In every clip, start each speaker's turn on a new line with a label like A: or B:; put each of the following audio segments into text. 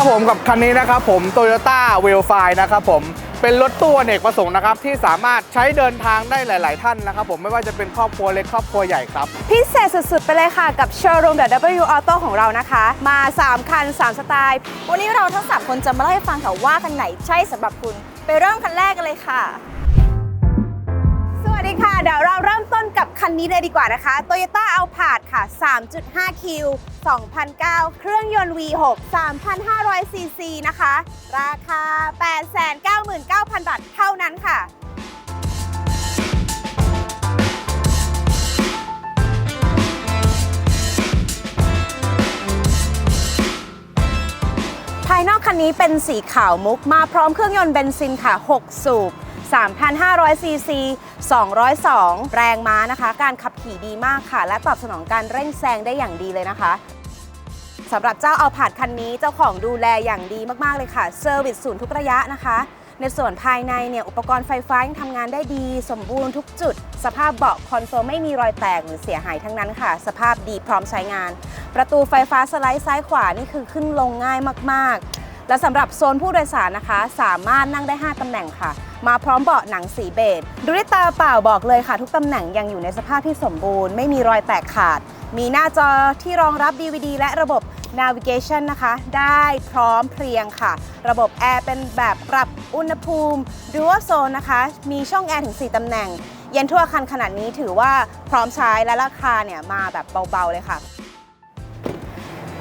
A: ครับผมกับคันนี้นะครับผม Toyota w e l f i นะครับผมเป็นรถตู้อเนกประสงค์นะครับที่สามารถใช้เดินทางได้หลาย ๆ ท่านนะครับผมไม่ว่าจะเป็นครอบครัวเล็กครอบครัวใหญ่ครับ
B: พิเศษสุด ๆ ไปเลยค่ะกับโชว์รูม W Auto ของเรานะคะ มา 3 คัน 3 สไตล์
C: วันนี้เราทั้งสามคนจะมาเล่าให้ฟังค่ะว่าคันไหนใช่สำหรับคุณ ไปเริ่มคันแรกกันเลยค่ะ
B: ค่ะ เดี๋ยวเราเริ่มต้นกับคันนี้เลยดีกว่านะคะ Toyota a l p a r d ค่ะ 3.5 Q 2009 เครื่องยนต์ V6 3,500 ซีซีนะคะ ราคา 899,000 บาทเท่านั้นค่ะภายนอกคันนี้เป็นสีขาวมุกมาพร้อมเครื่องยนต์เบนซินค่ะ 6 สูบ 3,500 ซีซี 202 แรงม้านะคะ การขับขี่ดีมากค่ะ และตอบสนองการเร่งแซงได้อย่างดีเลยนะคะสำหรับเจ้าเอาผาดคันนี้เจ้าของดูแลอย่างดีมาก ๆ เลยค่ะเซอร์วิสศูนย์ทุกระยะนะคะ ในส่วนภายในเนี่ยอุปกรณ์ไฟฟ้ายังทำงานได้ดี สมบูรณ์ทุกจุด สภาพเบาะคอนโซลไม่มีรอยแตกหรือเสียหายทั้งนั้นค่ะ สภาพดีพร้อมใช้งาน ประตูไฟฟ้าสไลด์ซ้ายขวานี่คือขึ้นลงง่ายมากๆ และสำหรับโซนผู้โดยสารนะคะ สามารถนั่งได้ 5ตำแหน่งค่ะ มาพร้อมเบาะหนังสีเบจดูด้วยตาเปล่าบอกเลยค่ะ ทุกตำแหน่งยังอยู่ในสภาพที่สมบูรณ์ ไม่มีรอยแตกขาด มีหน้าจอที่รองรับ DVD และระบบ navigation นะคะ ได้พร้อมเพรียงค่ะ ระบบแอร์เป็นแบบปรับอุณหภูมิ dual zone นะคะ มีช่องแอร์ถึง 4 ตำแหน่ง เย็นทั่วคันขนาดนี้ถือว่าพร้อมใช้และราคาเนี่ยมาแบบเบาๆเลยค่ะ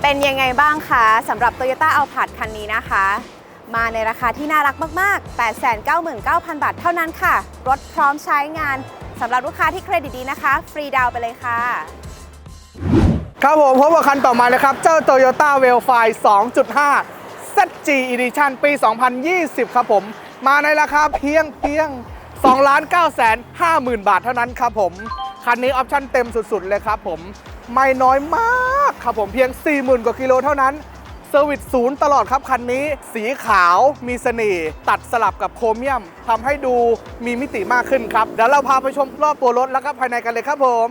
B: เป็นยังไงบ้างคะสำหรับ Toyota a l p a r d คันนี้นะคะ มาในราคาที่น่ารักมาก ๆ 899,000 บาทเท่านั้นค่ะ รถพร้อมใช้งานสำหรับลูกค้าที่เครดิตดีนะคะ ฟรีดาวน์ไปเลยค่ะ
A: ครับผมพบกับคันต่อมานะครับ เจ้า Toyota w e l f i 2.5 ZG Edition ปี 2020 ครับผม มาในราคาเพียงเพียง2 9 5 0 0 0 บาทเท่านั้นครับผม คันนี้ออปชั่นเต็มสุด ๆ เลยครับผม ไม่น้อยมาก ครับผมเพียง 40,000 กว่ากิโลเท่านั้นเซอร์วิสศูนย์ตลอดครับคันนี้ สีขาวมีเสน่ห์ตัดสลับกับโครเมียมทำให้ดูมีมิติมากขึ้นครับเดี๋ยวเราพาไปชมรอบตัวรถแล้วก็ภายในกันเลยครับผม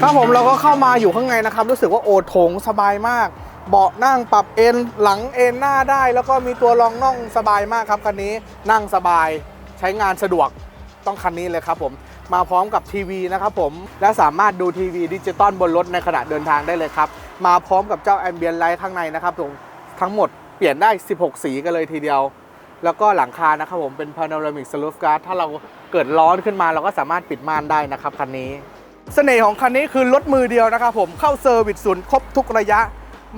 A: ครับผมเราก็เข้ามาอยู่ข้างในนะครับ รู้สึกว่าโอโถงสบายมาก เบาะนั่งปรับเอนหลังเอนหน้าได้ แล้วก็มีตัวรองน่องสบายมากครับคันนี้นั่งสบายใช้งานสะดวกต้องคันนี้เลยครับผม มาพร้อมกับทีวีนะครับผม และสามารถดูทีวีดิจิตอลบนรถในขณะเดินทางได้เลยครับ มาพร้อมกับเจ้าแอมเบียนไลท์ข้างในนะครับผมทั้งหมดเปลี่ยนได้ 16 สีกันเลยทีเดียว แล้วก็หลังคานะครับผมเป็น panoramic roof guard ถ้าเราเกิดร้อนขึ้นมาเราก็สามารถปิดม่านได้นะครับคันนี้ เสน่ห์ของคันนี้คือรถมือเดียวนะครับผมเข้าเซอร์วิสศูนย์ครบทุกระยะ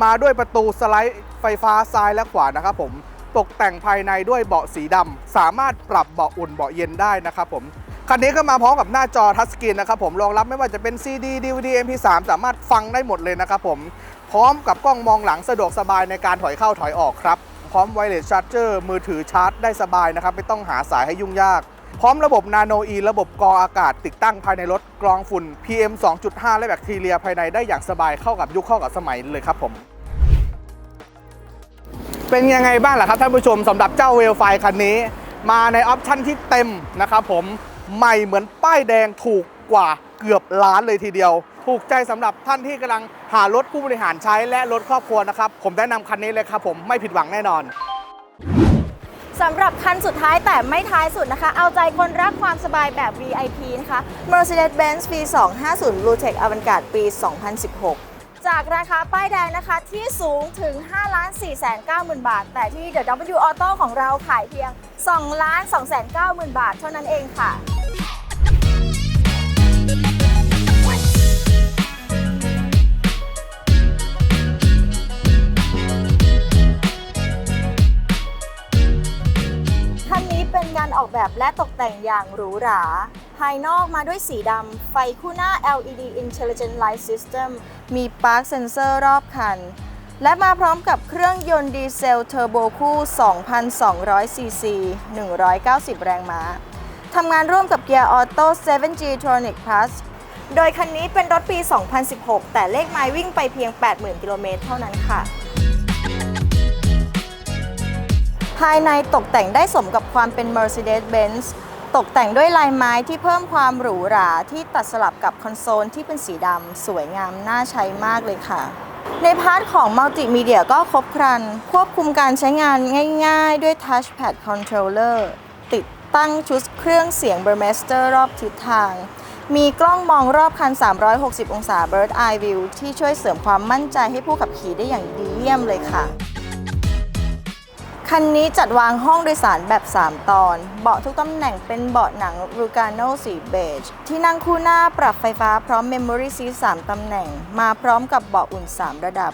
A: มาด้วยประตูสไลด์ไฟฟ้าซ้ายและขวานะครับผมตกแต่งภายในด้วยเบาะสีดำสามารถปรับเบาะอุ่นเบาะเย็นได้นะครับผม คันนี้ก็มาพร้อมกับหน้าจอทัชสกรีนนะครับผมรองรับไม่ว่าจะเป็น CD DVD MP3 สามารถฟังได้หมดเลยนะครับผมพร้อมกับกล้องมองหลังสะดวกสบายในการถอยเข้าถอยออกครับ พร้อมไวเลสชาร์จเจอร์มือถือชาร์จได้สบายนะครับ ไม่ต้องหาสายให้ยุ่งยาก พร้อมระบบนาโนอีระบบกรองอากาศติดตั้งภายในรถกรองฝุ่น PM 2.5 และแบคทีเรียภายในได้อย่างสบายเข้ากับยุคเข้ากับสมัยเลยครับผมเป็นยังไงบ้างล่ะครับท่านผู้ชมสำหรับเจ้าเวลไฟคันนี้ มาในออปชั่นที่เต็มนะครับผม ใหม่เหมือนป้ายแดงถูกกว่าเกือบล้านเลยทีเดียว ถูกใจสำหรับท่านที่กำลังหารถผู้บริหารใช้และรถครอบครัวนะครับ ผมแนะนำคันนี้เลยครับผมไม่ผิดหวังแน่นอน
C: สำหรับคันสุดท้ายแต่ไม่ท้ายสุดนะคะ เอาใจคนรักความสบายแบบ VIP นะคะ Mercedes-Benz V250 Bluetech Avantgarde ปี 2016 จากราคาป้ายแดงนะคะที่สูงถึง5 4 9 0 0 0 0 บาท แต่ที่ The W Auto ของเราขายเพียง2 2 9 0 0 0 บาทเท่านั้นเองค่ะ คันนี้เป็นการออกแบบและตกแต่งอย่างหรูหรา ภายนอกมาด้วยสีดำ ไฟคู่หน้า LED Intelligent Light System มี Park Sensor รอบคัน และมาพร้อมกับเครื่องยนต์ดีเซลเทอร์โบคู่ 2,200ซีซี190 แรงม้าทำงานร่วมกับเกียร์ออโต้ 7G Tronic Plus โดยคันนี้เป็นรถปี 2016 แต่เลขไมล์วิ่งไปเพียง 80,000 กิโลเมตรเท่านั้นค่ะ ภายในตกแต่งได้สมกับความเป็น Mercedes-Benz ตกแต่งด้วยลายไม้ที่เพิ่มความหรูหราที่ตัดสลับกับคอนโซลที่เป็นสีดำสวยงามน่าใช้มากเลยค่ะ ในพาร์ทของมัลติมีเดียก็ครบครัน ควบคุมการใช้งานง่ายๆ ด้วย Touchpad Controller ติดตั้งชุดเครื่องเสียง Burmester รอบทิศทาง มีกล้องมองรอบคัน 360 องศา Bird Eye View ที่ช่วยเสริมความมั่นใจให้ผู้ขับขี่ได้อย่างดีเยี่ยมเลยค่ะ คันนี้จัดวางห้องโดยสารแบบ 3 ตอน เบาะทุกตำแหน่งเป็นเบาะหนัง r u g a n o สีเบจ ที่นั่งคู่หน้าปรับไฟฟ้าพร้อม Memory Seat 3ตำแหน่ง มาพร้อมกับเบาะอุ่น 3 ระดับ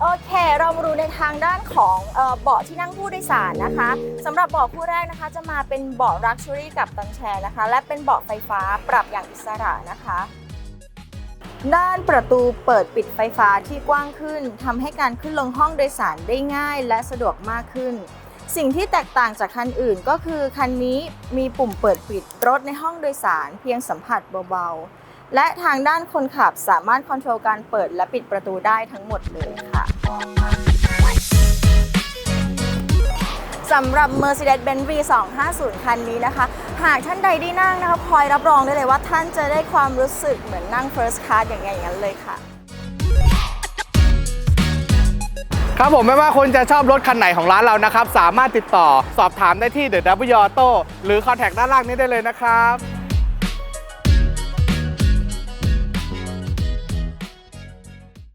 C: โอเค เรามาดูในทางด้านของเออเบาะที่นั่งผู้โดยสารนะคะสำหรับเบาะคู่แรกนะคะ จะมาเป็นเบาะ Luxury กับตังแชร์นะคะ และเป็นเบาะไฟฟ้าปรับอย่างอิสระนะคะ ด้านประตูเปิดปิดไฟฟ้าที่กว้างขึ้นทำให้การขึ้นลงห้องโดยสารได้ง่ายและสะดวกมากขึ้น สิ่งที่แตกต่างจากคันอื่นก็คือคันนี้มีปุ่มเปิดปิดรถในห้องโดยสารเพียงสัมผัสเบาๆ และทางด้านคนขับสามารถคอนโทรลการเปิดและปิดประตูได้ทั้งหมดเลยค่ะ สำหรับ Mercedes-Benz V250 คันนี้นะคะ หากท่านใดได้นั่งนะคะพลอยรับรองได้เลยว่าท่านจะได้ความรู้สึกเหมือนนั่ง First Class อย่างไงอย่างนั้นเลยค่ะ
A: ครับผมไม่ว่าคุณจะชอบรถคันไหนของร้านเรานะครับ สามารถติดต่อสอบถามได้ที่ The W Auto หรือ Contact ด้านล่างนี้ได้เลยนะครับ